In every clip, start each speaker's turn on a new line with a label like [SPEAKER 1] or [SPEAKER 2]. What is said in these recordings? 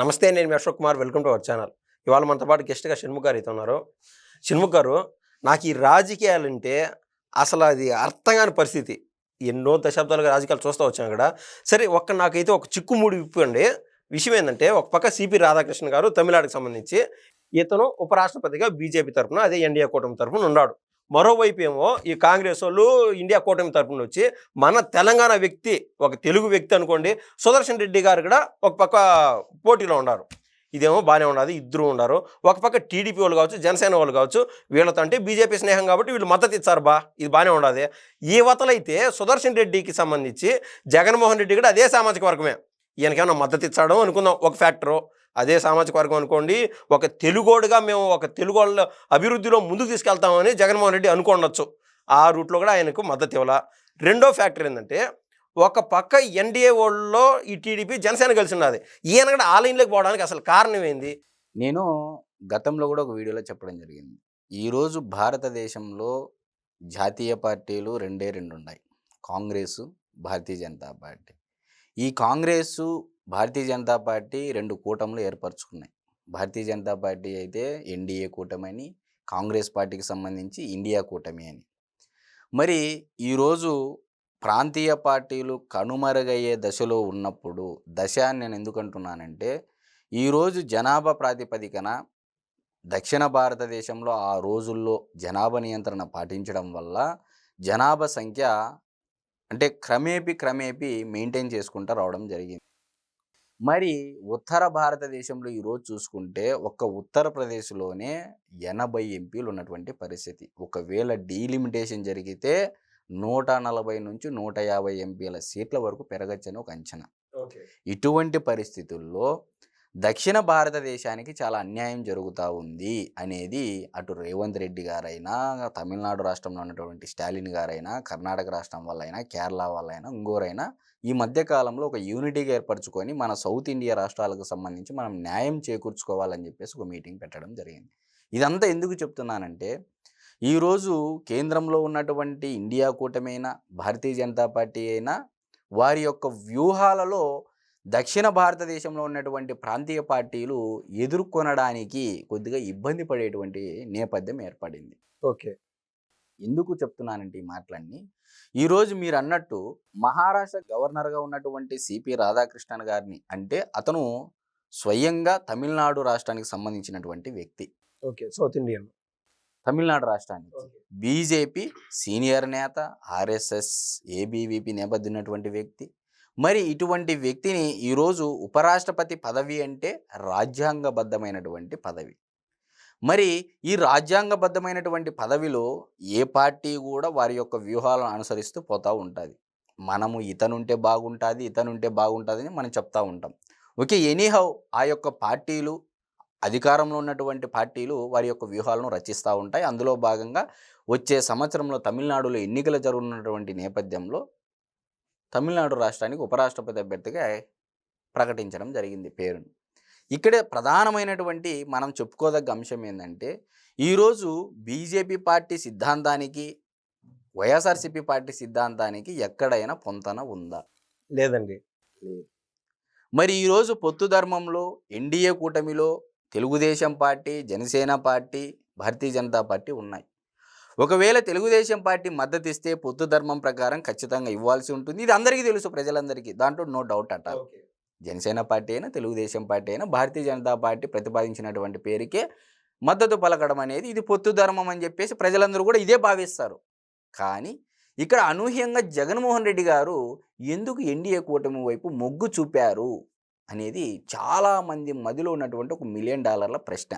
[SPEAKER 1] నమస్తే నేను మీ Ashok Kumar. Welcome to our channel. ఇవాళ మనతో పాటు గెస్ట్గా షణ్ముఖ్ గారు అయితే ఉన్నారు. షణ్ముఖ్ గారు నాకు ఈ రాజకీయాలంటే అసలు అది అర్థం కాని పరిస్థితి. ఎన్నో దశాబ్దాలుగా రాజకీయాలు చూస్తూ వచ్చాను అక్కడ సరే ఒక్క నాకైతే ఒక చిక్కుముడి విప్పండి విషయం ఏంటంటే ఒక పక్క సిపి రాధాకృష్ణ గారు తమిళనాడుకు సంబంధించి ఇతను ఉపరాష్ట్రపతిగా బీజేపీ తరఫున అదే ఎన్డీఏ కూటమి తరఫున ఉన్నాడు మరోవైపు ఏమో ఈ కాంగ్రెస్ వాళ్ళు ఇండియా కూటమి తరఫున వచ్చి మన తెలంగాణ వ్యక్తి ఒక తెలుగు వ్యక్తి అనుకోండి సుదర్శన్ రెడ్డి గారు కూడా ఒక పక్క పోటీలో ఉన్నారు. ఇదేమో బాగానే ఉండదు ఇద్దరు ఉన్నారు. ఒక పక్క టీడీపీ వాళ్ళు కావచ్చు జనసేన వాళ్ళు కావచ్చు వీళ్ళతో అంటే బీజేపీ స్నేహం కాబట్టి వీళ్ళు మద్దతు ఇచ్చారు బా ఇది బాగానే ఉండదు ఈ వతలైతే సుదర్శన్ రెడ్డికి సంబంధించి జగన్మోహన్ రెడ్డి కూడా అదే సామాజిక వర్గమే. ఈయనకేమన్నా మద్దతు ఇచ్చాడో అనుకుందాం. ఒక ఫ్యాక్టరు అదే సామాజిక వర్గం అనుకోండి ఒక తెలుగోడుగా మేము ఒక తెలుగు వాళ్ళ అభివృద్ధిలో ముందుకు తీసుకెళ్తామని జగన్మోహన్ రెడ్డి అనుకోండొచ్చు ఆ రూట్లో కూడా ఆయనకు మద్దతు ఇవ్వాల. రెండో ఫ్యాక్టర్ ఏంటంటే ఒక పక్క ఎన్డీఏ వాళ్ళలో ఈ టీడీపీ జనసేన కలిసి ఉన్నది ఈయన కూడా ఆ లైన్లోకి పోవడానికి అసలు కారణం ఏంది?
[SPEAKER 2] నేను గతంలో కూడా ఒక వీడియోలో చెప్పడం జరిగింది. ఈరోజు భారతదేశంలో జాతీయ పార్టీలు రెండే రెండు ఉన్నాయి కాంగ్రెస్ భారతీయ జనతా పార్టీ. ఈ కాంగ్రెస్ భారతీయ జనతా పార్టీ రెండు కూటములు ఏర్పరచుకున్నాయి. భారతీయ జనతా పార్టీ అయితే ఎన్డీఏ కూటమి అని కాంగ్రెస్ పార్టీకి సంబంధించి ఇండియా కూటమి అని. మరి ఈరోజు ప్రాంతీయ పార్టీలు కనుమరుగయ్యే దశలో ఉన్నప్పుడు దశ అని నేను ఎందుకంటున్నానంటే ఈరోజు జనాభా ప్రాతిపదికన దక్షిణ భారతదేశంలో ఆ రోజుల్లో జనాభా నియంత్రణ పాటించడం వల్ల జనాభా సంఖ్య అంటే క్రమేపీ క్రమేపీ మెయింటైన్ చేసుకుంటూ రావడం జరిగింది. మరి ఉత్తర భారతదేశంలో ఈరోజు చూసుకుంటే ఒక్క ఉత్తరప్రదేశ్లోనే ఎనభై ఎంపీలు ఉన్నటువంటి పరిస్థితి. ఒకవేళ డీలిమిటేషన్ జరిగితే నూట నలభై నుంచి నూట యాభై ఎంపీల సీట్ల వరకు పెరగచ్చని ఒక అంచనా. ఇటువంటి పరిస్థితుల్లో దక్షిణ భారతదేశానికి చాలా అన్యాయం జరుగుతూ ఉంది అనేది అటు రేవంత్ రెడ్డి గారైనా తమిళనాడు రాష్ట్రంలో ఉన్నటువంటి స్టాలిన్ గారైనా కర్ణాటక రాష్ట్రం వాళ్ళైనా కేరళ వాళ్ళైనా ఇంకోరైనా ఈ మధ్య కాలంలో ఒక యూనిటీగా ఏర్పరచుకొని మన సౌత్ ఇండియా రాష్ట్రాలకు సంబంధించి మనం న్యాయం చేకూర్చుకోవాలని చెప్పేసి ఒక మీటింగ్ పెట్టడం జరిగింది. ఇదంతా ఎందుకు చెప్తున్నానంటే ఈరోజు కేంద్రంలో ఉన్నటువంటి ఇండియా కూటమైనా భారతీయ జనతా పార్టీ అయినా వారి యొక్క వ్యూహాలలో దక్షిణ భారతదేశంలో ఉన్నటువంటి ప్రాంతీయ పార్టీలు ఎదుర్కొనడానికి కొద్దిగా ఇబ్బంది పడేటువంటి నేపథ్యం ఏర్పడింది.
[SPEAKER 1] ఓకే.
[SPEAKER 2] ఎందుకు చెప్తున్నానంటే ఈ మాటలన్నీ. ఈరోజు మీరు అన్నట్టు మహారాష్ట్ర గవర్నర్గా ఉన్నటువంటి సిపి రాధాకృష్ణన్ గారిని అంటే అతను స్వయంగా తమిళనాడు రాష్ట్రానికి సంబంధించినటువంటి వ్యక్తి.
[SPEAKER 1] ఓకే. South Indian.
[SPEAKER 2] తమిళనాడు రాష్ట్రానికి బీజేపీ సీనియర్ నేత ఆర్ఎస్ఎస్ ఏబీవీపీ నేపథ్యం ఉన్నటువంటి వ్యక్తి. మరి ఇటువంటి వ్యక్తిని ఈరోజు ఉపరాష్ట్రపతి పదవి అంటే రాజ్యాంగబద్ధమైనటువంటి పదవి. మరి ఈ రాజ్యాంగబద్ధమైనటువంటి పదవిలో ఏ పార్టీ కూడా వారి యొక్క వ్యూహాలను అనుసరిస్తూ పోతూ ఉంటుంది. మనము ఇతనుంటే బాగుంటుంది ఇతనుంటే బాగుంటుంది అని మనం చెప్తా ఉంటాం. ఓకే ఎనీహౌ ఆ యొక్క పార్టీలు అధికారంలో ఉన్నటువంటి పార్టీలు వారి యొక్క వ్యూహాలను రచిస్తూ ఉంటాయి. అందులో భాగంగా వచ్చే సంవత్సరంలో తమిళనాడులో ఎన్నికలు జరుగుతున్నటువంటి నేపథ్యంలో తమిళనాడు రాష్ట్రానికి ఉపరాష్ట్రపతి అభ్యర్థిగా ప్రకటించడం జరిగింది పేరును. ఇక్కడే ప్రధానమైనటువంటి మనం చెప్పుకోదగ్గ అంశం ఏంటంటే ఈరోజు బీజేపీ పార్టీ సిద్ధాంతానికి వైఎస్ఆర్సీపీ పార్టీ సిద్ధాంతానికి ఎక్కడైనా పొంతన ఉందా?
[SPEAKER 1] లేదండి.
[SPEAKER 2] లేదు. మరి ఈరోజు పొత్తు ధర్మంలో ఎన్డీఏ కూటమిలో Telugu Desam party Janasena party Bharatiya Janata party ఉన్నాయి. ఒకవేళ తెలుగుదేశం పార్టీ మద్దతు ఇస్తే పొత్తు ధర్మం ప్రకారం ఖచ్చితంగా ఇవ్వాల్సి ఉంటుంది. ఇది అందరికీ తెలుసు ప్రజలందరికీ. దాంట్లో నో డౌట్ అట జనసేన పార్టీ అయినా తెలుగుదేశం పార్టీ అయినా భారతీయ జనతా పార్టీ ప్రతిపాదించినటువంటి పేరుకే మద్దతు పలకడం అనేది ఇది పొత్తు ధర్మం అని చెప్పేసి ప్రజలందరూ కూడా ఇదే భావిస్తారు. కానీ ఇక్కడ అనూహ్యంగా జగన్మోహన్ రెడ్డి గారు ఎందుకు ఎన్డీఏ కూటమి వైపు మొగ్గు చూపారు అనేది చాలామంది మదిలో ఉన్నటువంటి ఒక మిలియన్ డాలర్ల ప్రశ్న.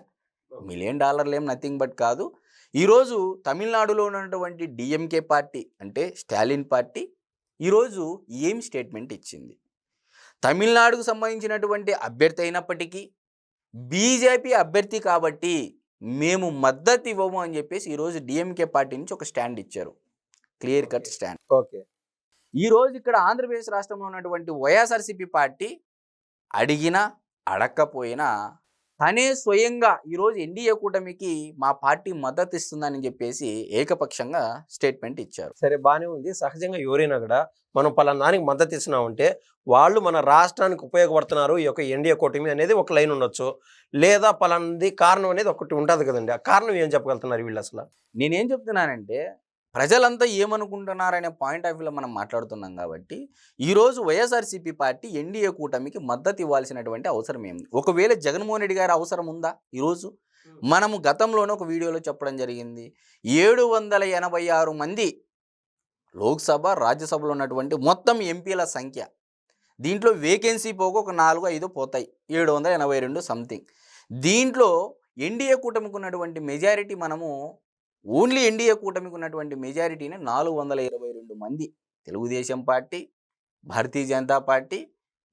[SPEAKER 2] మిలియన్ డాలర్లు ఏం నథింగ్ బట్ కాదు. ఈరోజు తమిళనాడులో ఉన్నటువంటి డిఎంకే పార్టీ అంటే స్టాలిన్ పార్టీ ఈరోజు ఏం స్టేట్మెంట్ ఇచ్చింది? తమిళనాడుకు సంబంధించినటువంటి అభ్యర్థి అయినప్పటికీ బీజేపీ అభ్యర్థి కాబట్టి మేము మద్దతు ఇవ్వము అని చెప్పేసి ఈరోజు డిఎంకే పార్టీ నుంచి ఒక స్టాండ్ ఇచ్చారు. Clear cut stand.
[SPEAKER 1] ఓకే.
[SPEAKER 2] ఈరోజు ఇక్కడ ఆంధ్రప్రదేశ్ రాష్ట్రంలో ఉన్నటువంటి వైఎస్ఆర్సీపీ పార్టీ అడిగినా అడక్కపోయినా తనే స్వయంగా ఈరోజు ఎన్డీఏ కూటమికి మా పార్టీ మద్దతు ఇస్తుందని చెప్పేసి ఏకపక్షంగా స్టేట్మెంట్ ఇచ్చారు.
[SPEAKER 1] సరే బాగానే ఉంది. సహజంగా ఎవరైనా కూడా మనం పలానా దానికి మద్దతు ఇస్తున్నామంటే వాళ్ళు మన రాష్ట్రానికి ఉపయోగపడుతున్నారు ఈ యొక్క ఎన్డీఏ కూటమి అనేది ఒక లైన్ ఉండొచ్చు. లేదా పలానాది కారణం అనేది ఒకటి ఉంటుంది కదండి. ఆ కారణం ఏం చెప్పగలుగుతున్నారు వీళ్ళు అసలు?
[SPEAKER 2] నేనేం చెప్తున్నానంటే ప్రజలంతా ఏమనుకుంటున్నారనే పాయింట్ ఆఫ్ వ్యూలో మనం మాట్లాడుతున్నాం కాబట్టి ఈరోజు వైఎస్ఆర్సీపీ పార్టీ ఎన్డీఏ కూటమికి మద్దతు ఇవ్వాల్సినటువంటి అవసరం ఏమి ఒకవేళ జగన్మోహన్ రెడ్డి గారి అవసరం ఉందా ఈరోజు? మనము గతంలోనే ఒక వీడియోలో చెప్పడం జరిగింది. ఏడు వందల ఎనభై ఆరు మంది లోక్సభ రాజ్యసభలో ఉన్నటువంటి మొత్తం ఎంపీల సంఖ్య. దీంట్లో వేకెన్సీ పోగా ఒక నాలుగు ఐదు పోతాయి. ఏడు వందల ఎనభై రెండు సంథింగ్. దీంట్లో ఎన్డీఏ కూటమికి ఉన్నటువంటి మెజారిటీ మనము ఓన్లీ ఎన్డీఏ కూటమికి ఉన్నటువంటి మెజారిటీని నాలుగు వందల ఇరవై రెండు మంది తెలుగుదేశం పార్టీ భారతీయ జనతా పార్టీ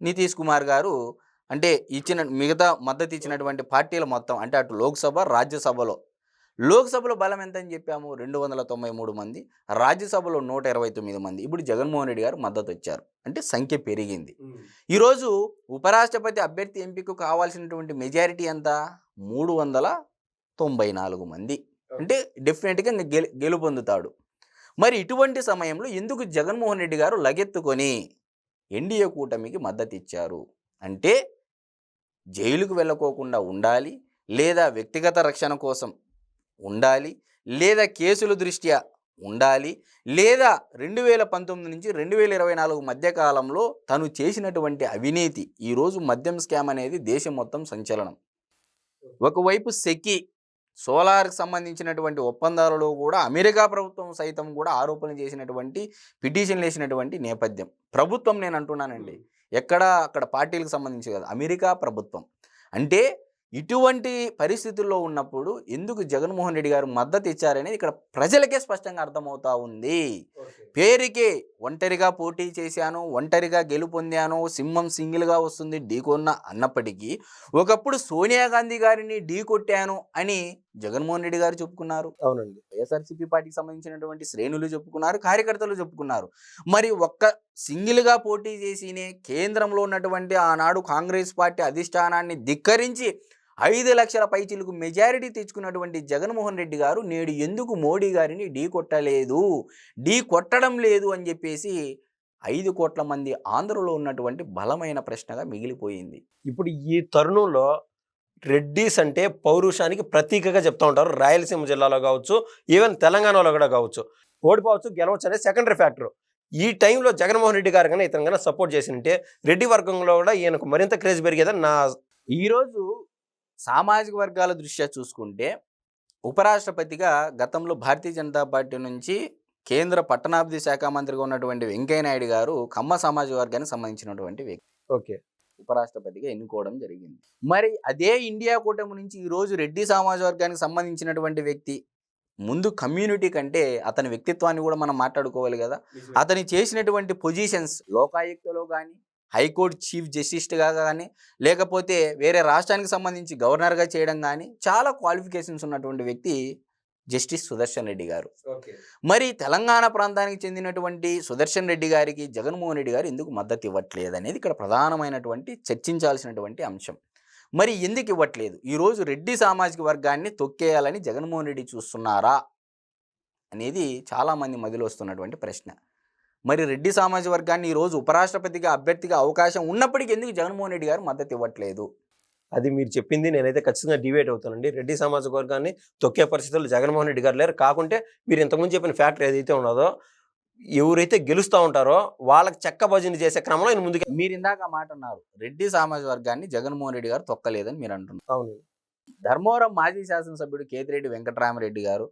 [SPEAKER 2] నితీష్ కుమార్ గారు అంటే ఇచ్చిన మిగతా మద్దతు ఇచ్చినటువంటి పార్టీల మొత్తం అంటే అటు లోక్సభ రాజ్యసభలో. లోక్సభలో బలం ఎంత అని చెప్పాము? రెండు వందల తొంభై మూడు మంది. రాజ్యసభలో నూట ఇరవై తొమ్మిది మంది. ఇప్పుడు జగన్మోహన్ రెడ్డి గారు మద్దతు వచ్చారు అంటే సంఖ్య పెరిగింది. ఈరోజు ఉపరాష్ట్రపతి అభ్యర్థి ఎంపిక కావాల్సినటువంటి మెజారిటీ ఎంత? మూడు వందల తొంభై నాలుగు మంది. అంటే డెఫినెట్గా గెలుపొందుతాడు. మరి ఇటువంటి సమయంలో ఎందుకు జగన్మోహన్ రెడ్డి గారు లగెత్తుకొని ఎన్డీఏ కూటమికి మద్దతు ఇచ్చారు అంటే జైలుకు వెళ్ళకోకుండా ఉండాలి లేదా వ్యక్తిగత రక్షణ కోసం ఉండాలి లేదా కేసుల దృష్ట్యా ఉండాలి లేదా రెండు వేల పంతొమ్మిది నుంచి రెండు వేల ఇరవై నాలుగు మధ్య కాలంలో తను చేసినటువంటి అవినీతి ఈరోజు మద్యం స్కామ్ అనేది దేశం మొత్తం సంచలనం. ఒకవైపు సెకి సోలార్కి సంబంధించినటువంటి ఒప్పందాలలో కూడా అమెరికా ప్రభుత్వం సైతం కూడా ఆరోపణలు చేసినటువంటి పిటిషన్లు వేసినటువంటి నేపథ్యం. ప్రభుత్వం నేను అంటున్నానండి. ఎక్కడ అక్కడ పార్టీలకు సంబంధించి కాదు అమెరికా ప్రభుత్వం. అంటే ఇటువంటి పరిస్థితుల్లో ఉన్నప్పుడు ఎందుకు జగన్మోహన్ రెడ్డి గారు మద్దతు ఇచ్చారనేది ఇక్కడ ప్రజలకే స్పష్టంగా అర్థమవుతా ఉంది. పేరుకే ఒంటరిగా పోటీ చేశాను ఒంటరిగా గెలుపొందాను సింహం సింగిల్గా వస్తుంది ఢీకొన్న అన్నప్పటికీ ఒకప్పుడు సోనియా గాంధీ గారిని ఢీ కొట్టాను అని జగన్మోహన్ రెడ్డి గారు చెప్పుకున్నారు.
[SPEAKER 1] అవునండి.
[SPEAKER 2] వైఎస్ఆర్సీపీ పార్టీకి సంబంధించినటువంటి శ్రేణులు చెప్పుకున్నారు కార్యకర్తలు చెప్పుకున్నారు. మరి ఒక్క సింగిల్గా పోటీ చేసినే కేంద్రంలో ఉన్నటువంటి ఆనాడు కాంగ్రెస్ పార్టీ అధిష్టానాన్ని ధిక్కరించి ఐదు లక్షల పైచిలకు మెజారిటీ తెచ్చుకున్నటువంటి జగన్మోహన్ రెడ్డి గారు నేడు ఎందుకు మోడీ గారిని ఢీ కొట్టలేదు? ఢీ కొట్టడం లేదు అని చెప్పేసి ఐదు కోట్ల మంది ఆంధ్రలో ఉన్నటువంటి బలమైన ప్రశ్నగా మిగిలిపోయింది.
[SPEAKER 1] ఇప్పుడు ఈ తరుణంలో రెడ్డిస్ అంటే పౌరుషానికి ప్రతీకగా చెప్తా ఉంటారు. రాయలసీమ జిల్లాలో కావచ్చు ఈవెన్ తెలంగాణలో కూడా కావచ్చు. ఓడిపోవచ్చు గెలవచ్చు అనేది సెకండరీ ఫ్యాక్టర్ ఈ టైంలో జగన్మోహన్ రెడ్డి గారు కానీ ఇతను కానీ సపోర్ట్ చేసింటే రెడ్డి వర్గంలో కూడా ఈయనకు మరింత క్రేజ్ పెరిగేదని నా
[SPEAKER 2] ఈరోజు సామాజిక వర్గాల దృష్ట్యా చూసుకుంటే ఉపరాష్ట్రపతిగా గతంలో భారతీయ జనతా పార్టీ నుంచి కేంద్ర పట్టణాభివృద్ధి శాఖ మంత్రిగా ఉన్నటువంటి వెంకయ్య నాయుడు గారు కమ్మ సామాజిక వర్గానికి సంబంధించినటువంటి వ్యక్తి.
[SPEAKER 1] ఓకే.
[SPEAKER 2] ఉపరాష్ట్రపతిగా ఎన్నుకోవడం జరిగింది. మరి అదే ఇండియా కూటమి నుంచి ఈరోజు రెడ్డి సామాజిక వర్గానికి సంబంధించినటువంటి వ్యక్తి ముందు కమ్యూనిటీ కంటే అతని వ్యక్తిత్వాన్ని కూడా మనం మాట్లాడుకోవాలి కదా. అతని చేసినటువంటి పొజిషన్స్ లోకాయుక్తలో కానీ హైకోర్టు చీఫ్ జస్టిస్గా కానీ లేకపోతే వేరే రాష్ట్రానికి సంబంధించి గవర్నర్గా చేయడం కానీ చాలా క్వాలిఫికేషన్స్ ఉన్నటువంటి వ్యక్తి జస్టిస్ సుదర్శన్ రెడ్డి గారు. మరి తెలంగాణ ప్రాంతానికి చెందినటువంటి సుదర్శన్ రెడ్డి గారికి జగన్మోహన్ రెడ్డి గారు ఎందుకు మద్దతు ఇవ్వట్లేదు అనేది ఇక్కడ ప్రధానమైనటువంటి చర్చించాల్సినటువంటి అంశం. మరి ఎందుకు ఇవ్వట్లేదు? ఈరోజు రెడ్డి సామాజిక వర్గాన్ని తొక్కేయాలని జగన్మోహన్ రెడ్డి చూస్తున్నారా? అనేది చాలామంది మదిలో వస్తున్నటువంటి ప్రశ్న. మరి రెడ్డి సామాజిక వర్గాన్ని ఈరోజు ఉపరాష్ట్రపతిగా అభ్యర్థిగా అవకాశం ఉన్నప్పటికీ ఎందుకు జగన్మోహన్ రెడ్డి గారు మద్దతు ఇవ్వట్లేదు?
[SPEAKER 1] అది మీరు చెప్పింది నేనైతే ఖచ్చితంగా డివేట్ అవుతానండి. రెడ్డి సామాజిక వర్గాన్ని తొక్కే పరిస్థితుల్లో జగన్మోహన్ రెడ్డి గారు లేరు. కాకుంటే మీరు ఇంతకుముందు చెప్పిన ఫ్యాక్టరీ ఏదైతే ఉన్నదో ఎవరైతే గెలుస్తూ ఉంటారో వాళ్ళకి చెక్క భజన చేసే క్రమంలో ఆయన ముందుకు
[SPEAKER 2] మీరు ఇందాక ఆ మాట అన్నారు. రెడ్డి సామాజిక వర్గాన్ని జగన్మోహన్ రెడ్డి గారు తొక్కలేదని మీరు అంటున్నారు.
[SPEAKER 1] అవును.
[SPEAKER 2] ధర్మవరం మాజీ శాసనసభ్యుడు కేతిరెడ్డి వెంకటరామరెడ్డి గారు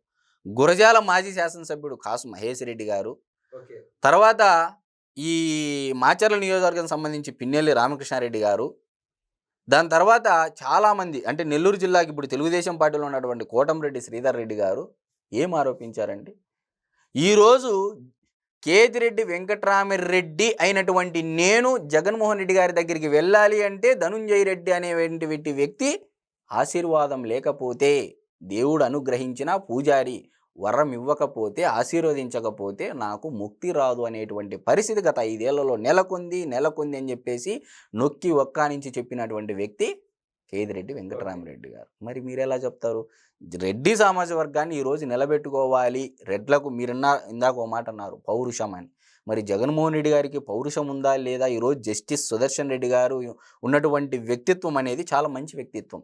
[SPEAKER 2] గురజాల మాజీ శాసనసభ్యుడు కాసు మహేష్ రెడ్డి గారు తర్వాత ఈ మాచర్ల నియోజకవర్గం సంబంధించి పిన్నెల్లి రామకృష్ణారెడ్డి గారు దాని తర్వాత చాలామంది అంటే నెల్లూరు జిల్లాకి ఇప్పుడు తెలుగుదేశం పార్టీలో ఉన్నటువంటి కోటంరెడ్డి శ్రీధర్ రెడ్డి గారు ఏం ఆరోపించారండి ఈరోజు కేతిరెడ్డి వెంకటరామిరెడ్డి అయినటువంటి నేను జగన్మోహన్ రెడ్డి గారి దగ్గరికి వెళ్ళాలి అంటే ధనుంజయ రెడ్డి అనేటువంటి వ్యక్తి ఆశీర్వాదం లేకపోతే దేవుడు అనుగ్రహించిన పూజారి వరం ఇవ్వకపోతే ఆశీర్వదించకపోతే నాకు ముక్తి రాదు అనేటువంటి పరిస్థితి గత ఐదేళ్ళలో నెలకొంది నెలకొంది అని చెప్పేసి నొక్కి ఒక్క నుంచి చెప్పినటువంటి వ్యక్తి కేదిరెడ్డి వెంకటరామరెడ్డి గారు. మరి మీరు ఎలా చెప్తారు? రెడ్డి సామాజిక వర్గాన్ని ఈరోజు నిలబెట్టుకోవాలి రెడ్లకు మీరున్నా ఇందాక ఒక మాట అన్నారు పౌరుషం అని. మరి జగన్మోహన్ రెడ్డి గారికి పౌరుషం ఉందా లేదా? ఈరోజు జస్టిస్ సుదర్శన్ రెడ్డి గారు ఉన్నటువంటి వ్యక్తిత్వం అనేది చాలా మంచి వ్యక్తిత్వం.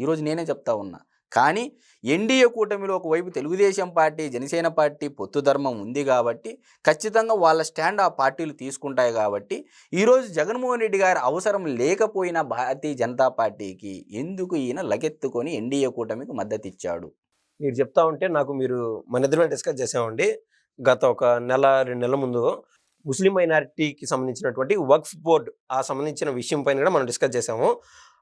[SPEAKER 2] ఈరోజు నేనే చెప్తా ఉన్నా. కానీ ఎన్డీఏ కూటమిలో ఒకవైపు తెలుగుదేశం పార్టీ జనసేన పార్టీ పొత్తు ధర్మం ఉంది కాబట్టి ఖచ్చితంగా వాళ్ళ స్టాండ్ ఆ పార్టీలు తీసుకుంటాయి కాబట్టి ఈరోజు జగన్మోహన్ రెడ్డి గారి అవసరం లేకపోయినా భారతీయ జనతా పార్టీకి ఎందుకు ఈయన లగెత్తుకొని ఎన్డీఏ కూటమికి మద్దతు ఇచ్చాడు
[SPEAKER 1] మీరు చెప్తా ఉంటే నాకు మీరు మన ఇద్దరు డిస్కస్ చేసామండి గత ఒక నెల రెండు నెలల ముందు ముస్లిం మైనారిటీకి సంబంధించినటువంటి వక్ఫ్ బోర్డ్ ఆ సంబంధించిన విషయం పైన కూడా మనం డిస్కస్ చేసాము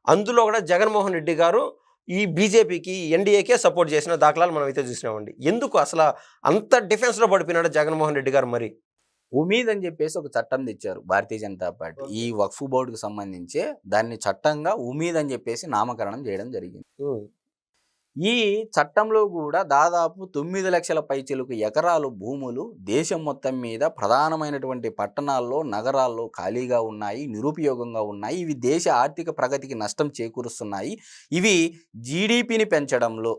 [SPEAKER 1] అందులో కూడా జగన్మోహన్ రెడ్డి గారు ఈ బీజేపీకి ఎన్డీఏకే సపోర్ట్ చేసిన దాఖలాలు మనం అయితే చూసినామండి. ఎందుకు అసలు అంత డిఫెన్స్లో పడిపోయినాడు జగన్మోహన్ రెడ్డి గారు మరి?
[SPEAKER 2] ఉమీద్ అని చెప్పేసి ఒక చట్టం తెచ్చారు భారతీయ జనతా పార్టీ. ఈ వక్ఫ్ బోర్డుకు సంబంధించి దాన్ని చట్టంగా ఉమీద్ అని చెప్పేసి నామకరణం చేయడం జరిగింది. ఈ చట్టంలో కూడా దాదాపు తొమ్మిది లక్షల పైచిలకు ఎకరాలు భూములు దేశం మొత్తం మీద ప్రధానమైనటువంటి పట్టణాల్లో నగరాల్లో ఖాళీగా ఉన్నాయి నిరుపయోగంగా ఉన్నాయి. ఇవి దేశ ఆర్థిక ప్రగతికి నష్టం చేకూరుస్తున్నాయి. ఇవి జీడిపిని పెంచడంలో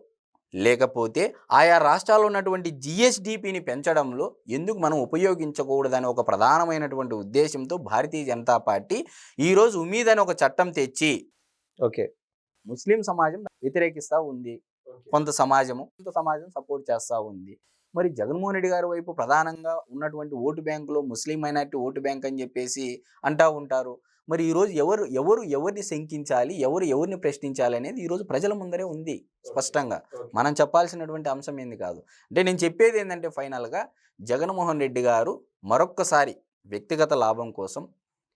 [SPEAKER 2] లేకపోతే ఆయా రాష్ట్రాల్లో ఉన్నటువంటి జిఎస్డిపిని పెంచడంలో ఎందుకు మనం ఉపయోగించకూడదని ఒక ప్రధానమైనటువంటి ఉద్దేశంతో భారతీయ జనతా పార్టీ ఈరోజు ఉమీద్ అని ఒక చట్టం తెచ్చి
[SPEAKER 1] ఓకే.
[SPEAKER 2] ముస్లిం సమాజం వ్యతిరేకిస్తూ ఉంది. కొంత సమాజము కొంత సమాజం సపోర్ట్ చేస్తూ ఉంది. మరి జగన్మోహన్ రెడ్డి గారి వైపు ప్రధానంగా ఉన్నటువంటి ఓటు బ్యాంకులో ముస్లిం మైనార్టీ ఓటు బ్యాంక్ అని చెప్పేసి అంటా ఉంటారు. మరి ఈరోజు ఎవరు ఎవరు ఎవరిని శంకించాలి ఎవరు ఎవరిని ప్రశ్నించాలి అనేది ఈరోజు ప్రజల ముందరే ఉంది స్పష్టంగా. మనం చెప్పాల్సినటువంటి అంశం ఏంది కాదు. అంటే నేను చెప్పేది ఏంటంటే ఫైనల్గా జగన్మోహన్ రెడ్డి గారు మరొక్కసారి వ్యక్తిగత లాభం కోసం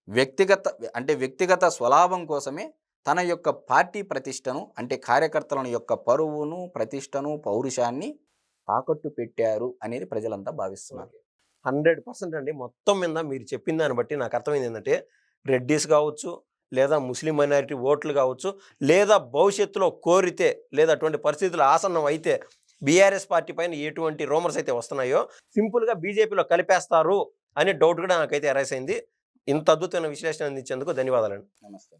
[SPEAKER 2] వ్యక్తిగత అంటే వ్యక్తిగత స్వలాభం కోసమే తన యొక్క పార్టీ ప్రతిష్టను అంటే కార్యకర్తల యొక్క పరువును ప్రతిష్టను పౌరుషాన్ని తాకట్టు పెట్టారు అనేది ప్రజలంతా భావిస్తున్నారు.
[SPEAKER 1] హండ్రెడ్ పర్సెంట్ అండి. మొత్తం మీద మీరు చెప్పిన దాన్ని బట్టి నాకు అర్థమైంది ఏంటంటే రెడ్డిస్ కావచ్చు లేదా ముస్లిం మైనారిటీ ఓట్లు కావచ్చు లేదా భవిష్యత్తులో కోరితే లేదా అటువంటి పరిస్థితులు ఆసన్నం అయితే బీఆర్ఎస్ పార్టీ పైన ఎటువంటి రూమర్స్ అయితే వస్తున్నాయో సింపుల్గా బీజేపీలో కలిపేస్తారు అనే డౌట్ కూడా నాకైతే అరైస్ అయింది. ఇంత అద్భుతమైన విశ్లేషణ అందించేందుకు ధన్యవాదాలండి.
[SPEAKER 2] నమస్తే.